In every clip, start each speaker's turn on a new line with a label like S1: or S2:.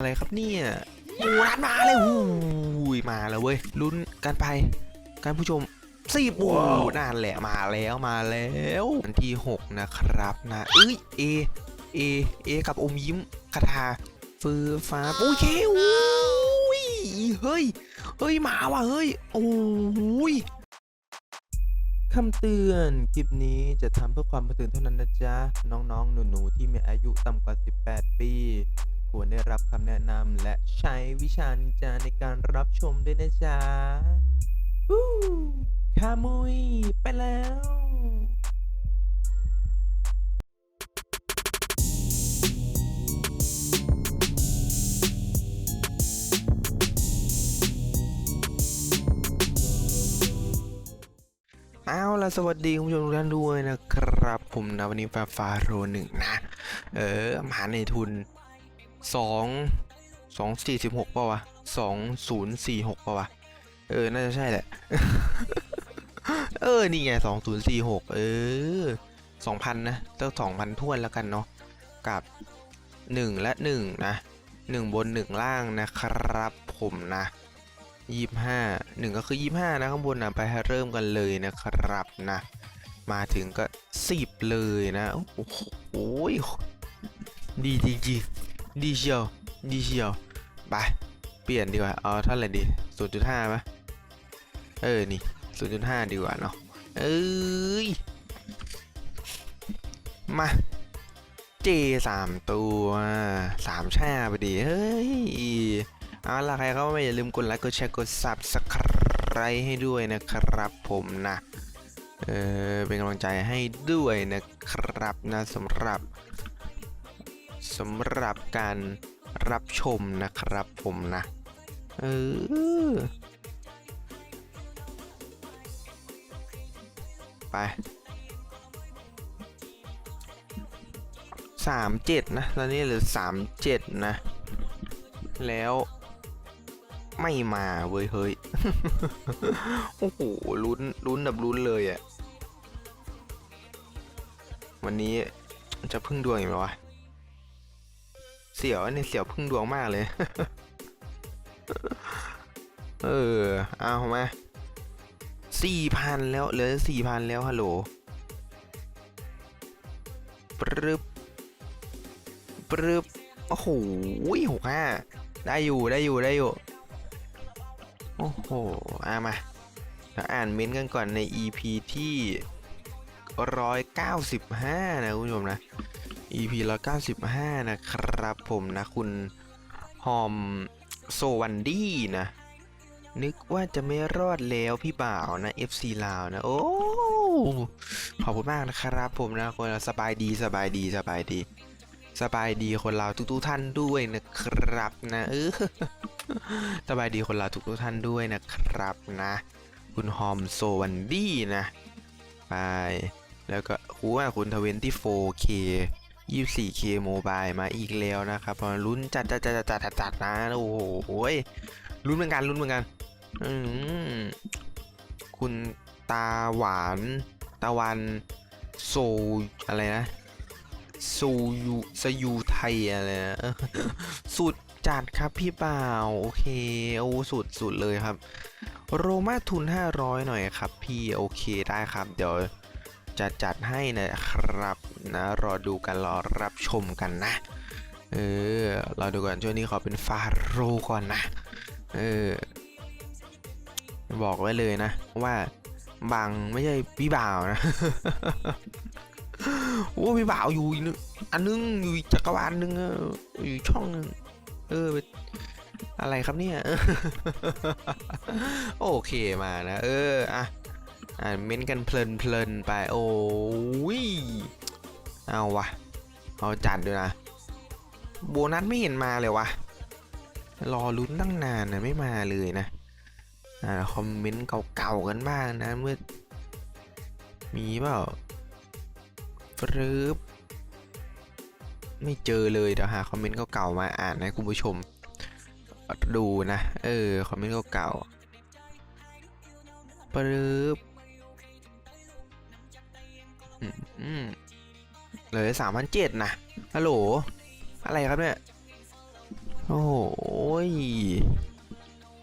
S1: อะไรครับเนี่ยโอ้ร้านมาเลยหูยมาแล้วเว้ยลุ้นกันไปการผู้ชมสิบโอ้นั่นแหละมาแล้วมาแล้ววันที่ 6 นะครับนะเอ้ยเอเอเอกับอมยิ้มคาถาฟือฟ้าโอ้ยเคโอ้ยเฮ้ยเฮ้ยมาว่ะเฮ้ยโอ้ยคำเตือน คลิปนี้จะทำเพื่อความบันเทิงเท่านั้นนะจ๊ะ น้องๆ หนูๆ ที่มีอายุต่ำกว่า 18 ปี ควรได้รับคำแนะนำและใช้วิชานินจาในการรับชมด้วยนะจ๊ะฮู้ขโมุย ไปแล้วเอาละสวัสดีคุณผู้ชมทุกท่านด้วยนะครับ ผมนะวันนี้ฟาฟาโรหนึ่งนะ เออมาในทุน สองสองสี่สิบหกป่าวะสองศูนย์สี่หกป่าวะเออ น่าจะใช่แหละ เออ นี่ไงสองศูนย์สี่หกเออสองพันนะเจ้าสองพันท้วนแล้วกันเนาะ กับหนึ่งและหนึ่งนะหนึ่งบนหนึ่งล่างนะครับผมนะยี่ห้าหนึ่งก็คือยี่ห้านะข้างบนนะไปเริ่มกันเลยนะครับนะ มาถึงก็สิบเลยนะ โอ้โหดีจริงๆ ดีเชียวดีเชียวไปเปลี่ยนดีกว่าเอาเท่าไหร่ดี0.5ไหมเออนี่0.5ดีกว่าเนาะเอ้ยมาเจสามตัวสามชาไปดีเฮ้ยเอาล่ะใครเข้ามาอย่าลืมกดไลค์กดแชร์กด subscribe ให้ด้วยนะครับผมนะเออเป็นกำลังใจให้ด้วยนะครับนะสำหรับ สำหรับการรับชมนะครับผมนะ เออ ไปสามเจ็ดนะ ตอนนี้เหลือสามเจ็ดนะ แล้วไม่มาเว้ยเฮ้ย โอ้โหลุ้นลุ้นแบบลุ้นเลยอะ่ะ วันนี้จะพึ่งดวงอีกไหมวะ เสี่ยวอันนี้เสี่ยวพึ่งดวงมากเลย เออ เอามาสี่พันแล้ว เหลือสี่พันแล้วฮัลโหลปรึบปรึบโอ้โหหกห้าได้อยู่ได้อยู่ได้อยู่ โอ้โหอามาเราอ่านเม้นต์กันก่อนใน EP ที่195นะคุณผู้ชมนะ EP ร้อยเก้าสิบห้านะครับผมนะคุณหอมโซวันดี้นะ นึกว่าจะไม่รอดแล้วพี่บ่าวนะ FC ลาวนะ โอ้ ขอบคุณมากนะครับผมนะคนเราสบายดีสบายดีสบายดี สบายดีคนเราทุกๆท่านด้วยนะครับนะเออสบายดีคนเราทุกๆท่านด้วยนะครับนะ คุณหอมโซวันดี้นะ ไป แล้วก็คูว่าคุณทเวนตี้โฟเค 24K Mobile มาอีกแล้วนะครับลุ้นจัดจัดจัดจัดจัดนะโอ้โหลุ้นเหมือนกันลุ้นเหมือนกันอืมคุณตาหวานตะวันโซอะไรนะซูยูสยูไทยอะไรนะสุดจัดครับพี่เปล่าโอเคโอ้สุดสุดเลยครับ โรมาทุน 500 หน่อยครับพี่โอเคได้ครับ เดี๋ยว จะจัดให้นะครับนะรอดูกันรอรับชมกันนะ เออรอดูก่อนช่วงนี้ขอเป็นฟาโรก่อนนะเออบอกไว้เลยนะ ว่าบังไม่ใช่พี่บ่าวนะโอ้พี่บ่าวอยู่อันนึงอยู่จักรวาลนึงอยู่ช่องนึงเอออะไรครับเนี่ย โอเคมานะ เออ อะ อ่านเม้นกันเพลินเพลินไปโอ้ยเอาวะเอาจัดด้วยนะ โบนัสไม่เห็นมาเลยวะรอลุ้นตั้งนานนะไม่มาเลยนะอ่าคอมเมนต์เก่าๆกันบ้างนะเมื่อมีเปล่าฟรึบไม่เจอเลยเดี๋ยวหาคอมเมนต์เก่าๆมาอ่านให้คุณผู้ชม ดูนะ เออ คอมเมนต์เก่าๆปึ๊บ อืมเหลือสามพันเจ็ดนะฮัลโหล อะไรครับเนี่ย โอ้โหย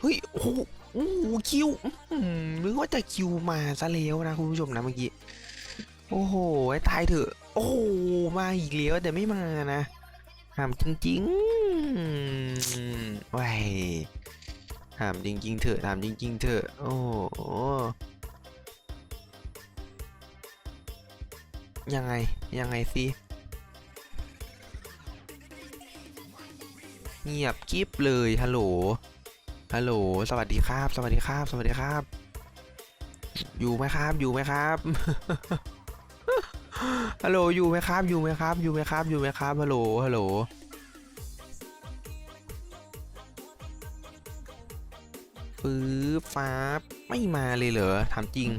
S1: เฮ้ย โอ้โหโอ้คิวนึกว่าจะคิวมาซะแล้วนะคุณผู้ชมนะเมื่อกี้ โอ้โหไอ้ตายเถอะ โอ้โห มาอีกแล้วแต่ไม่มานะถามจริงๆว้ายถามจริงๆเถอะถามจริงๆเถอะ โอ้ ยังไง ยังไงสิเงียบกิ๊บเลยฮัลโหลฮัลโหลสวัสดีครับ สวัสดีครับ สวัสดีครับ อยู่ไหมครับ อยู่ไหมครับฮัลโหลอยู่ไหมครับ อยู่ไหมครับ อยู่ไหมครับ อยู่ไหมครับฮัลโหลฮัลโหลปื๊บฟ้าบไม่มาเลยเหรอถามจริง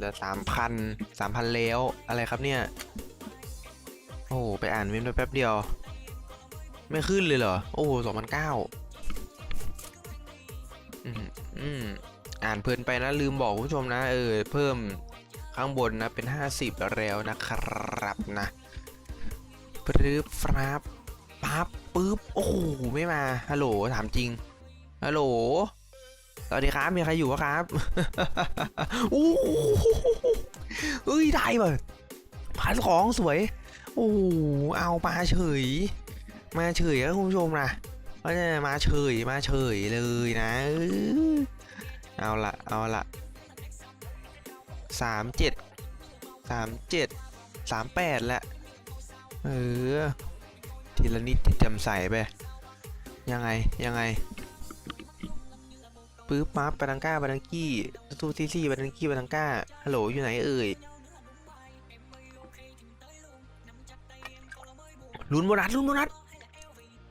S1: เหลือสามพันสามพันแล้วอะไรครับเนี่ย โอ้ไปอ่านเม้นไปแป๊บเดียว ไม่ขึ้นเลยเหรอ โอ้สองพันเก้าอืมอืมอ่านเพลินไปนะลืมบอกคุณผู้ชมนะ เออ เพิ่มข้างบนนะเป็น 50 แล้วนะครับนะปรึ๊บฟราบปั๊บปึ๊บ โอ้โห ไม่มา ฮัลโหล ถามจริง ฮัลโหล สวัสดีครับ มีใครอยู่ปะครับโอ้เฮ้ยได้เปะพันของสวย โอ้เอามาเฉย มาเฉยครับคุณผู้ชมนะก็จะมาเฉยมาเฉยเลยนะเออเอาละเอาละสามเจ็ดสามเจ็ดสามแปดละเออทีละนิดที่จำใส่ไปยังไงยังไง ปึ๊บปั๊บปาดังก้าปาดังกี้ตูซีซี่ปาดังกี้ปาดังก้าฮัลโหลอยู่ไหนเอ่ยลุ้นโบนัสลุ้นโบนัส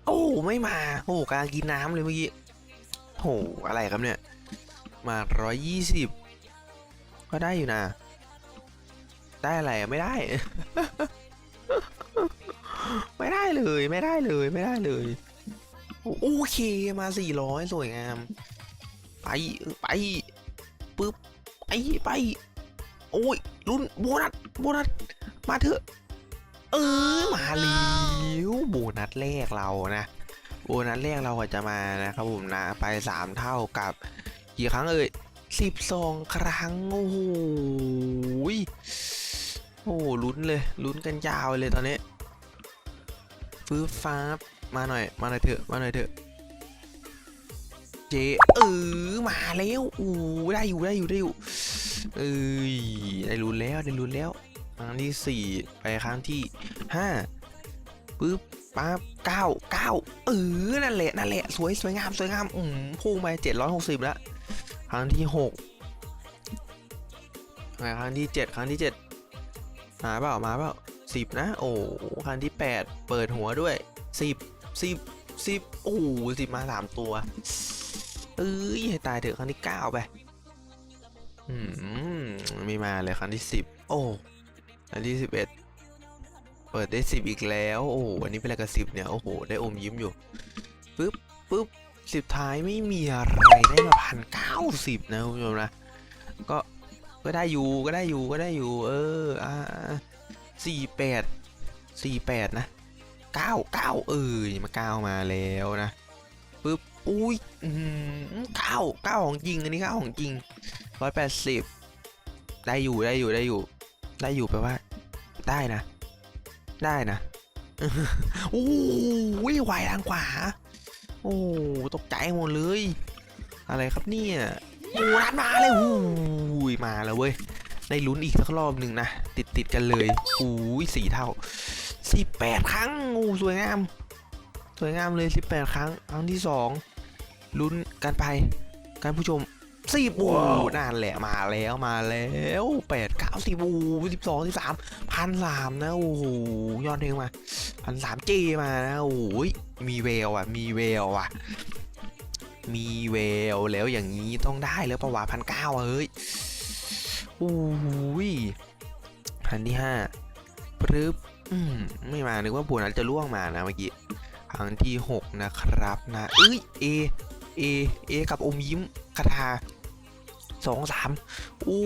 S1: โอ้ไม่มาโอ้กำลังกินน้ำเลยเมื่อกี้โหอะไรครับเนี่ย มาร้อยยี่สิบก็ได้อยู่นะ ได้อะไรไม่ได้ ไม่ได้เลยไม่ได้เลยไม่ได้เลย โอเคมาสี่ร้อยสวยงาม ไปไปปึ๊บไปไปโอ้ยลุ้นโบนัสโบนัสมาเถอะเออมาแล้วโบนัสแรกเรานะโบนัสแรกเราก็จะมานะครับผมนะไปสามเท่ากับกี่ครั้งเอ่ยสิบสองครั้งโอ้โหโอ้ลุ้นเลยลุ้นกันยาวเลยตอนนี้ฟื้นฟ้ามาหน่อยมาหน่อยเถอะมาหน่อยเถอะ เจเออมาแล้วโอ้ได้อยู่ได้อยู่ได้อยู่เอ้ยได้ลุ้นแล้วได้ลุ้นแล้วครั้งที่สี่ไปครั้งที่ห้าปึ๊บปั๊บเก้าเก้าเออนั่นแหละนั่นแหละสวยสวยงามสวยงามอืมพุ่งไปเจ็ดร้อยหกสิบล้วครั้งที่หกไปครั้งที่เจ็ดครั้งที่เจ็ดมาเปล่ามาเปล่าสิบนะ โอ้ครั้งที่แปดเปิดหัวด้วยสิบสิบสิบโอ้สิบมาสามตัว เอ้ยให้ตายเถอะครั้งที่เก้าไปอืมไม่มาเลยครั้งที่สิบโอ้อันที่สิบเอ็ดเปิดได้สิบอีกแล้ว โอ้โหอันนี้เป็นอะไรกับสิบเนี่ย โอ้โห ได้อมยิ้มอยู่ปึ๊บปึ๊บสิบท้ายไม่มีอะไรได้มาพันเก้าสิบนะคุณผู้ชมนะ ก็ ก็ได้อยู่ ก็ได้อยู่ ก็ได้อยู่ เออ อ่าสี่แปด สี่แปดนะเก้าเก้าเออมาเก้ามาแล้วนะปึ๊บ อุ้ยเก้าเก้าของจริง อันนี้เก้าของจริงร้อยแปดสิบได้อยู่ได้อยู่ได้อยู่ ได้อยู่แปลว่า ได้นะ ได้นะโอ้ยไหวทางขวา โอ้ตกใจหมดเลย อะไรครับเนี่ยโอ้ร้านมาเลยโอ้ยมาแล้วเว้ยได้ลุ้นอีกสักรอบหนึ่งนะ ติดติดกันเลยโอ้ยสี่เท่าสิบแปดครั้งโอ้สวยงาม สวยงามเลยสิบแปดครั้ง ครั้งที่สอง ลุ้นกันไปการผู้ชมสิบโอ้นั่นแหละมาแล้วมาแล้วแปดเก้าสิบโอ้สิบสองสิบสามพันสามนะโอ้โหยอดเองมาพันสามเจมานะโอ้ยมีแววอะ มีแววอะ มีแววแล้วอย่างนี้ต้องได้แล้วประวัติพันเก้าเฮ้ยโอ้ยพันที่ห้าปรึ๊บอืมไม่มานึกว่าโบนัสจะล่วงมานะเมื่อกี้ครั้งที่หกนะครับนะเอ้ยเอ เอเอกับอมยิ้มคาถาสองสามโอ้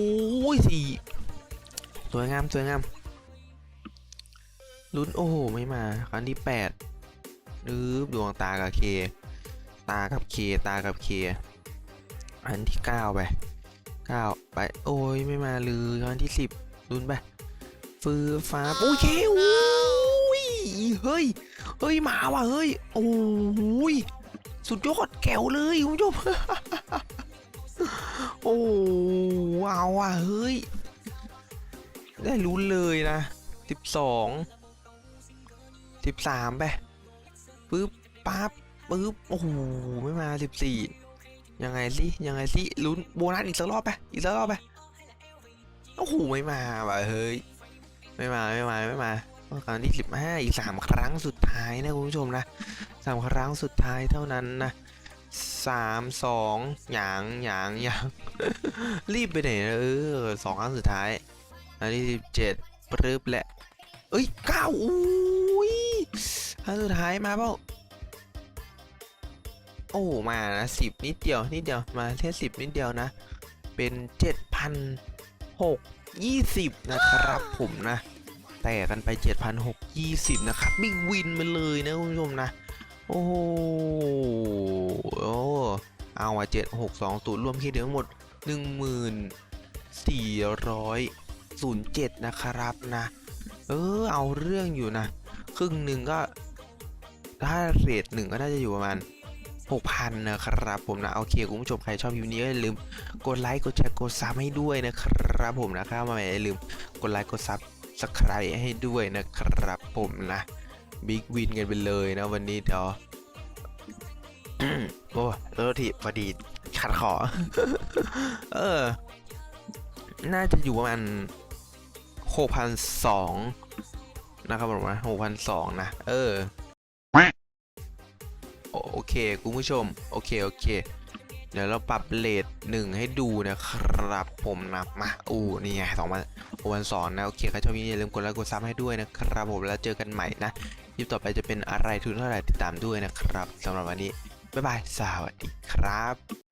S1: ยสี่สวยงามสวยงามลุ้นโอ้โห ไม่มาครั้งที่แปดนึบดวงตากับเค ตากับเค ตากับเค อันที่เก้าไปเก้าไป โอ้ยไม่มาเลยอันที่สิบลุ้นไปฟื้อฟ้าโอเคโอ้ยเฮ้ย เฮ้ย มาว่ะ เฮ้ย โอ้ย สุดยอดแก้วเลยคุณผู้ชมโอ้เอาว่ะเฮ้ย ได้ลุ้นเลยนะสิบสองสิบสามไปปึ๊บปั๊บปึ๊บโอ้โหไม่มาสิบสี่ยังไงสิยังไงสิลุ้นโบนัสอีกสักรอบไปอีกสักรอบไปโอ้โหไม่มาว่ะเฮ้ยไม่มาไม่มาไม่มาครั้งที่สิบห้าอีกสามครั้งสุดท้ายนะคุณผู้ชมนะ สามครั้งสุดท้ายเท่านั้นนะสามสองหยางหยางหยางรีบไปไหนนะเออสองครั้งสุดท้าย อันที่สิบเจ็ดปรึบแหละ เอ้ยเก้าอุ้ยอันสุดท้ายมาเปล่าโอ้มานะสิบนิดเดียวนิดเดียวมาแค่สิบนิดเดียวนะ เป็นเจ็ดพันหกยี่สิบนะครับผมนะ แตกกันไปเจ็ดพันหกยี่สิบนะครับ บิ๊กวินไปเลยนะคุณผู้ชมนะ โอ้โหโอ้เอาว่ะเจ็ดหกสองตูนย์รวมคิดทั้งหมดหนึ่งหมื่นสี่ร้อยศูนย์เจ็ดนะครับนะ เออ เอาเรื่องอยู่นะ ครึ่งหนึ่งก็ ถ้าเรทหนึ่งก็น่าจะอยู่ประมาณ6,000นนะครับผมนะ โอเค คุณผู้ชมใครชอบคลิปนี้ก็อย่าลืม กดไลค์กดแชร์กดซับให้ด้วยนะครับผมนะครับมาใหม่อย่าลืมกดไลค์กดซับสไครต์ให้ด้วยนะครับผมนะ บิ๊กวินกันไปเลยนะวันนี้เดี๋ยวโอ้รถทีพอดีขัดขอ เออ น่าจะอยู่ประมาณ6,200นสองนะครับผมนะ6,200นสองนะ เออ โอเค คุณผู้ชม โอเค โอเค เดี๋ยวเราปรับเลทหนึ่งให้ดูนะครับผมนะมาอู้นี่ไงสองวันวันสอนนะโอเคใครชอบมีอย่าลืมกดไลค์กดซับให้ด้วยนะครับผมแล้วเจอกันใหม่นะยิปต่อไปจะเป็นอะไรทุนเท่าไหร่ติดตามด้วยนะครับสำหรับวันนี้บ๊ายบายสวัสดีครับ